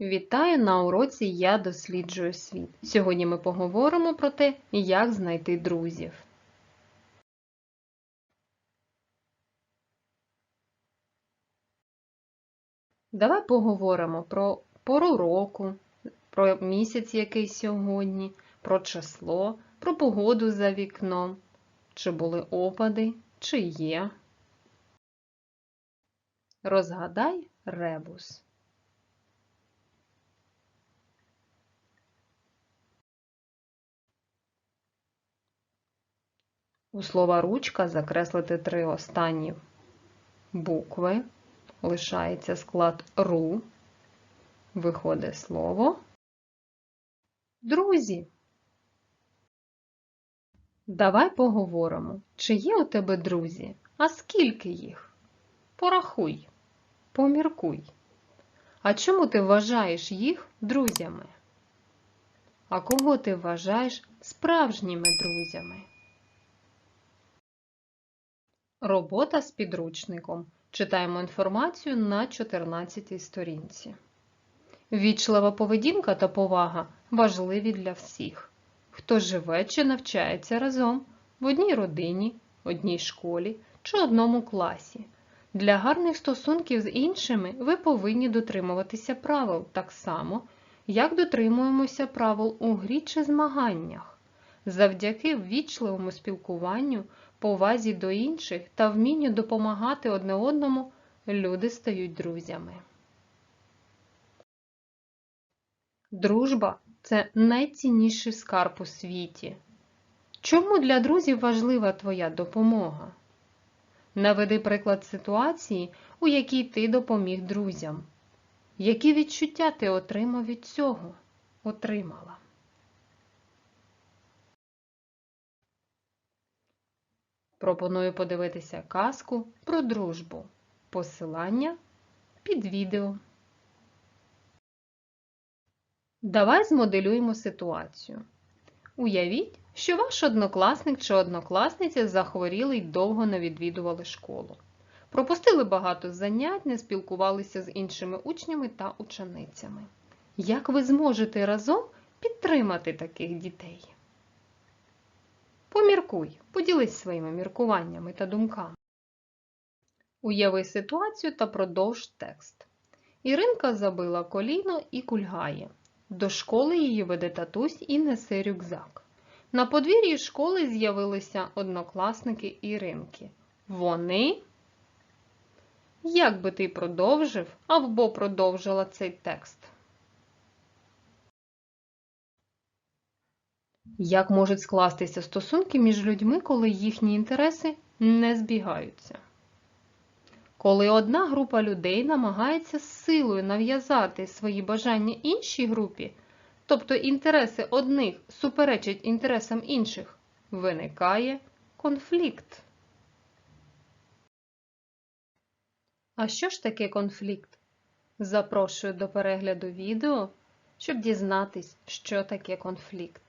Вітаю на уроці Я досліджую світ. Сьогодні ми поговоримо про те, як знайти друзів. Давай поговоримо про пору року, про місяць, який сьогодні, про число, про погоду за вікном, чи були опади, чи є. Розгадай ребус. У слова ручка закреслити три останні букви. Лишається склад ру. Виходить слово. Друзі. Давай поговоримо, чи є у тебе друзі, а скільки їх? Порахуй, поміркуй. А чому ти вважаєш їх друзями? А кого ти вважаєш справжніми друзями? Робота з підручником. Читаємо інформацію на 14 сторінці. Вічлива поведінка та повага важливі для всіх, хто живе чи навчається разом в одній родині, одній школі чи одному класі. Для гарних стосунків з іншими ви повинні дотримуватися правил так само, як дотримуємося правил у грі чи змаганнях. Завдяки ввічливому спілкуванню, повазі до інших та вмінню допомагати одне одному, люди стають друзями. Дружба це найцінніший скарб у світі. Чому для друзів важлива твоя допомога? Наведи приклад ситуації, у якій ти допоміг друзям. Які відчуття ти отримав від цього? Отримала. Пропоную подивитися казку про дружбу. Посилання під відео. Давай змоделюємо ситуацію. Уявіть, що ваш однокласник чи однокласниця захворіли й довго не відвідували школу. Пропустили багато занять, не спілкувалися з іншими учнями та ученицями. Як ви зможете разом підтримати таких дітей? Поміркуй, поділись своїми міркуваннями та думками. Уяви ситуацію та продовж текст. Іринка забила коліно і кульгає. До школи її веде татусь і несе рюкзак. На подвір'ї школи з'явилися однокласники Іринки. Вони. Як би ти продовжив або продовжила цей текст? Як можуть скластися стосунки між людьми, коли їхні інтереси не збігаються? Коли одна група людей намагається з силою нав'язати свої бажання іншій групі, тобто інтереси одних суперечать інтересам інших, виникає конфлікт. А що ж таке конфлікт? Запрошую до перегляду відео, щоб дізнатись, що таке конфлікт.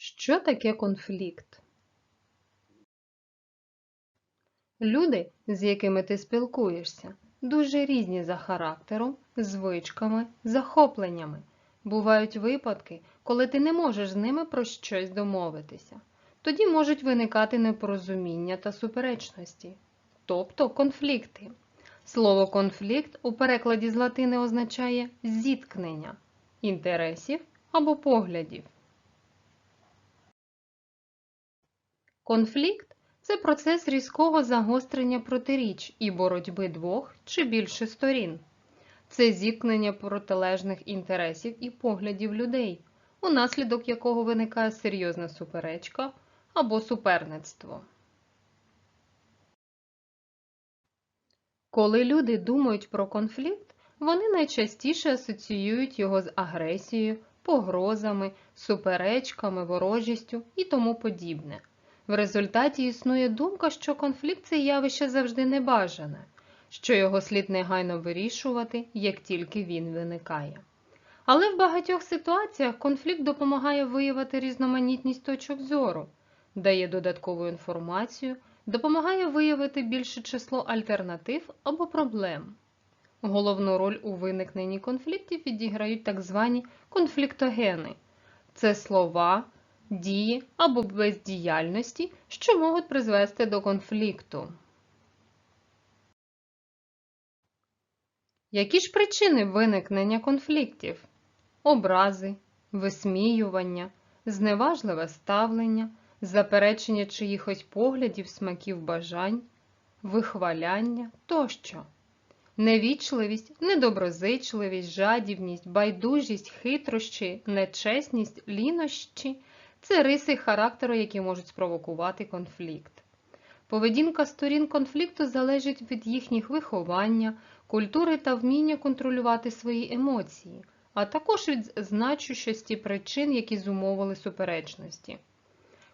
Що таке конфлікт? Люди, з якими ти спілкуєшся, дуже різні за характером, звичками, захопленнями. Бувають випадки, коли ти не можеш з ними про щось домовитися. Тоді можуть виникати непорозуміння та суперечності, тобто конфлікти. Слово конфлікт у перекладі з латини означає зіткнення інтересів або поглядів. Конфлікт це процес різкого загострення протиріч і боротьби двох чи більше сторін. Це зіткнення протилежних інтересів і поглядів людей, унаслідок якого виникає серйозна суперечка або суперництво. Коли люди думають про конфлікт, вони найчастіше асоціюють його з агресією, погрозами, суперечками, ворожістю і тому подібне. В результаті існує думка, що конфлікт це явище завжди небажане, що його слід негайно вирішувати, як тільки він виникає. Але в багатьох ситуаціях конфлікт допомагає виявити різноманітність точок зору, дає додаткову інформацію, допомагає виявити більше число альтернатив або проблем. Головну роль у виникненні конфліктів відіграють так звані конфліктогени. Це слова, дії або бездіяльності, що можуть призвести до конфлікту. Які ж причини виникнення конфліктів? Образи, висміювання, зневажливе ставлення, заперечення чиїхось поглядів, смаків бажань, вихваляння тощо. Невічливість, недоброзичливість, жадібність, байдужість, хитрощі, нечесність, лінощі це риси характеру, які можуть спровокувати конфлікт. Поведінка сторін конфлікту залежить від їхніх виховання, культури та вміння контролювати свої емоції, а також від значущості причин, які зумовили суперечності.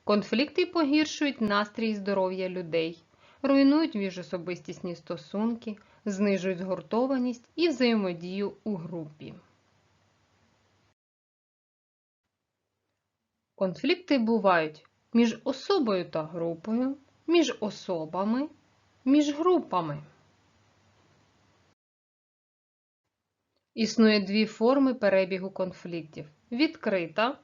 Конфлікти погіршують настрій і здоров'я людей, руйнують міжособистісні стосунки, знижують згуртованість і взаємодію у групі. Конфлікти бувають між особою та групою, між особами, між групами. Існує дві форми перебігу конфліктів: відкрита,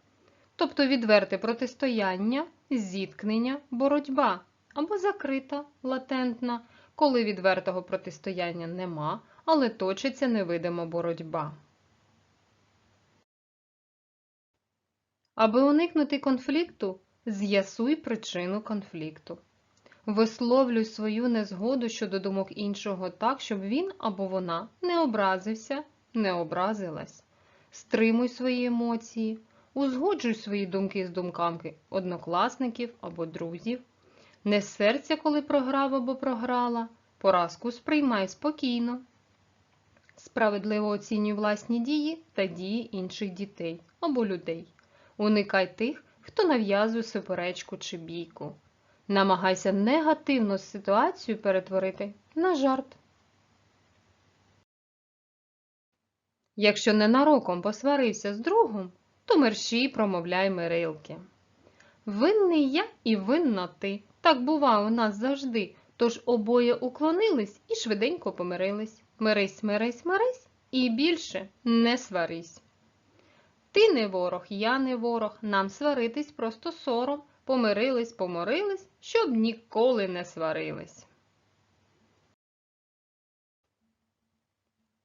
тобто відверте протистояння, зіткнення, боротьба, або закрита, латентна, коли відвертого протистояння нема, але точиться невидима боротьба. Аби уникнути конфлікту, з'ясуй причину конфлікту. Висловлюй свою незгоду щодо думок іншого так, щоб він або вона не образився, не образилась. Стримуй свої емоції, узгоджуй свої думки з думками однокласників або друзів. Не серця, коли програв або програла, поразку сприймай спокійно. Справедливо оцінюй власні дії та дії інших дітей або людей. Уникай тих, хто нав'язує суперечку чи бійку. Намагайся негативну ситуацію перетворити на жарт. Якщо ненароком посварився з другом, то мерщій промовляй мирилки. Винний я і винна ти. Так бува у нас завжди. Тож обоє уклонились і швиденько помирились. Мирись, мирись, мирись і більше не сварись. Ти не ворог, я не ворог, нам сваритись просто сором. Помирились, поморились, щоб ніколи не сварились.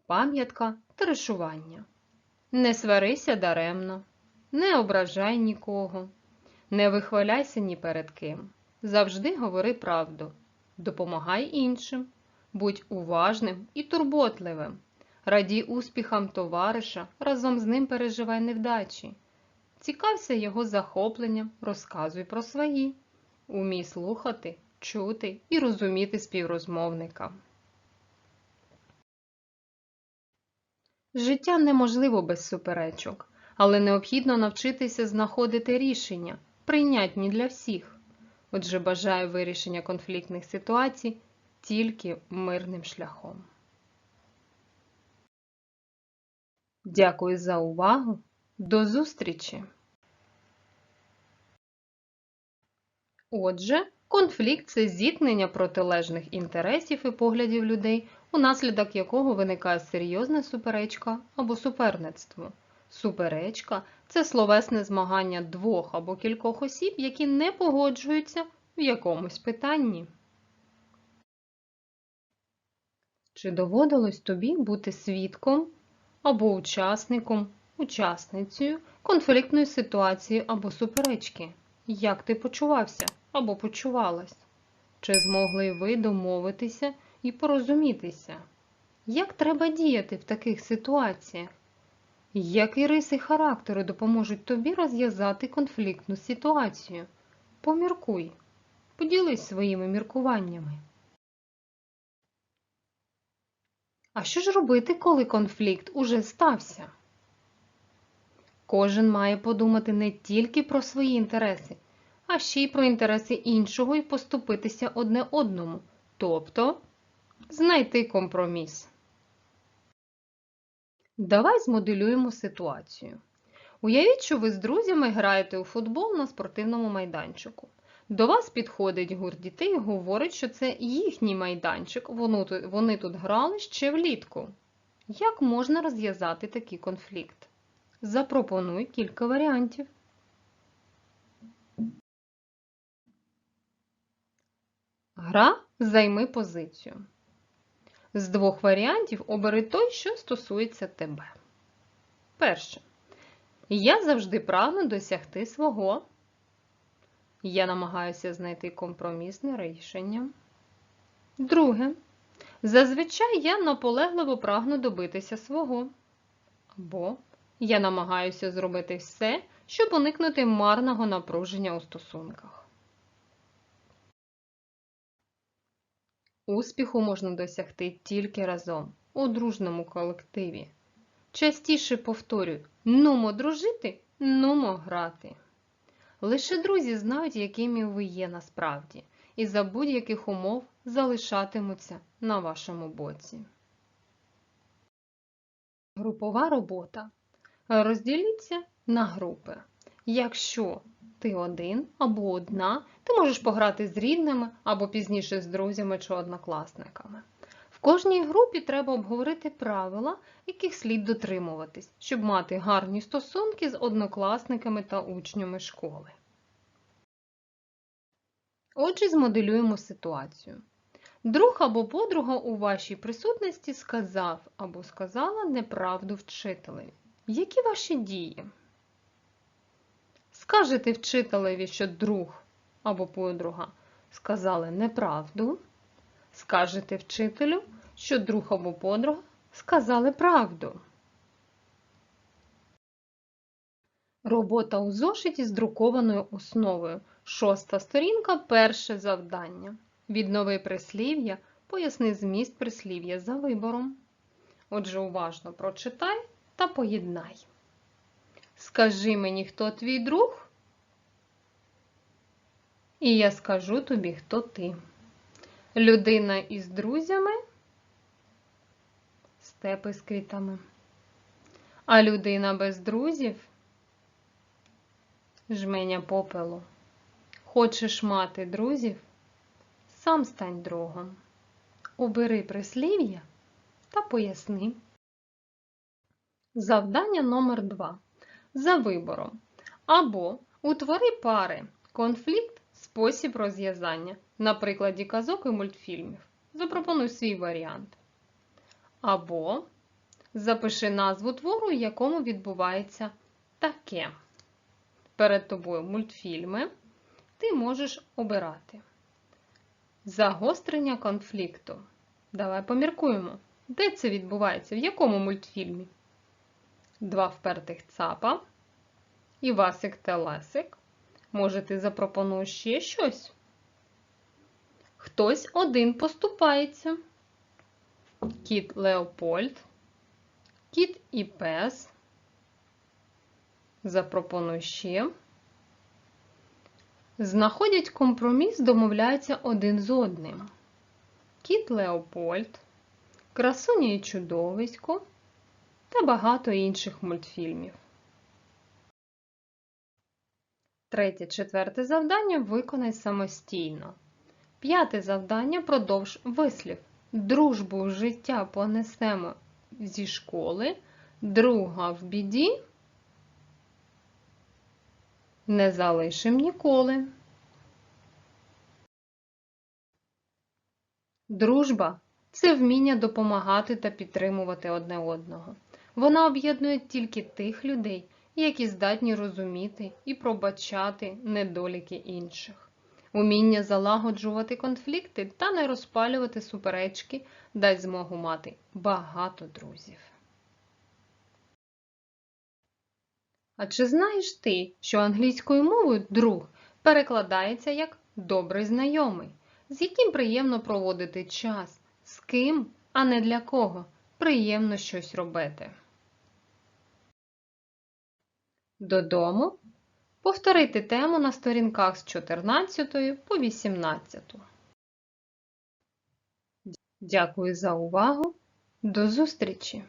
Пам'ятка трешування. Не сварися даремно, не ображай нікого, не вихваляйся ні перед ким. Завжди говори правду, допомагай іншим, будь уважним і турботливим. Радій успіхам товариша, разом з ним переживай невдачі. Цікався його захопленням, розказуй про свої. Умій слухати, чути і розуміти співрозмовника. Життя неможливо без суперечок, але необхідно навчитися знаходити рішення, прийнятні для всіх. Отже, бажаю вирішення конфліктних ситуацій тільки мирним шляхом. Дякую за увагу. До зустрічі! Отже, конфлікт це зіткнення протилежних інтересів і поглядів людей, унаслідок якого виникає серйозна суперечка або суперництво. Суперечка це словесне змагання двох або кількох осіб, які не погоджуються в якомусь питанні. Чи доводилось тобі бути свідком або учасником, учасницею конфліктної ситуації або суперечки? Як ти почувався або почувалась? Чи змогли ви домовитися і порозумітися? Як треба діяти в таких ситуаціях? Які риси характеру допоможуть тобі розв'язати конфліктну ситуацію? Поміркуй, поділись своїми міркуваннями. А що ж робити, коли конфлікт уже стався? Кожен має подумати не тільки про свої інтереси, а ще й про інтереси іншого і поступитися одне одному, тобто знайти компроміс. Давай змоделюємо ситуацію. Уявіть, що ви з друзями граєте у футбол на спортивному майданчику. До вас підходить гурт дітей говорить, що це їхній майданчик, вони тут грали ще влітку. Як можна розв'язати такий конфлікт? Запропонуй кілька варіантів. Гра займи позицію. З двох варіантів обери той, що стосується тебе. Перше. Я завжди прагну досягти свого. Я намагаюся знайти компромісне рішення. Друге. Зазвичай я наполегливо прагну добитися свого. Або я намагаюся зробити все, щоб уникнути марного напруження у стосунках. Успіху можна досягти тільки разом, у дружному колективі. Частіше повторюю, нумо дружити, нумо грати. Лише друзі знають, якими ви є насправді, і за будь-яких умов залишатимуться на вашому боці. Групова робота. Розділіться на групи. Якщо ти один або одна, ти можеш пограти з рідними або пізніше з друзями чи однокласниками. Кожній групі треба обговорити правила, яких слід дотримуватись, щоб мати гарні стосунки з однокласниками та учнями школи. Отже, змоделюємо ситуацію. Друг або подруга у вашій присутності сказав або сказала неправду вчителеві. Які ваші дії? Скажете вчителеві, що друг або подруга сказали неправду. Скажете вчителю, що друг або подруга сказали правду. Робота у зошиті з друкованою основою. Шоста сторінка перше завдання. Віднови прислів'я, поясни зміст прислів'я за вибором. Отже, уважно прочитай та поєднай. Скажи мені, хто твій друг? І я скажу тобі, хто ти. Людина із друзями, степи з квітами. А людина без друзів жменя попелу. Хочеш мати друзів? Сам стань другом. Обери прислів'я та поясни. Завдання номер 2 За вибором. Або утвори пари. Конфлікт спосіб розв'язання. На прикладі казок і мультфільмів. Запропонуй свій варіант. Або запиши назву твору, в якому відбувається таке. Перед тобою мультфільми. Ти можеш обирати. Загострення конфлікту. Давай поміркуємо. Де це відбувається? В якому мультфільмі? Два впертих цапа. Івасик та Лесик. Може, ти запропонуєш ще щось? Хтось один поступається. Кіт Леопольд. Кіт і пес. Запропоную ще. Знаходять компроміс, домовляються один з одним. Кіт Леопольд, Красуня і чудовисько та багато інших мультфільмів. Третє, четверте завдання виконай самостійно. П'яте завдання продовж вислів. Дружбу в життя понесемо зі школи, друга в біді не залишим ніколи. Дружба це вміння допомагати та підтримувати одне одного. Вона об'єднує тільки тих людей, які здатні розуміти і пробачати недоліки інших. Уміння залагоджувати конфлікти та не розпалювати суперечки дасть змогу мати багато друзів. А чи знаєш ти, що англійською мовою друг перекладається як добрий знайомий, з яким приємно проводити час, з ким, а не для кого приємно щось робити? Додому повторити тему на сторінках з 14 по 18. Дякую за увагу. До зустрічі!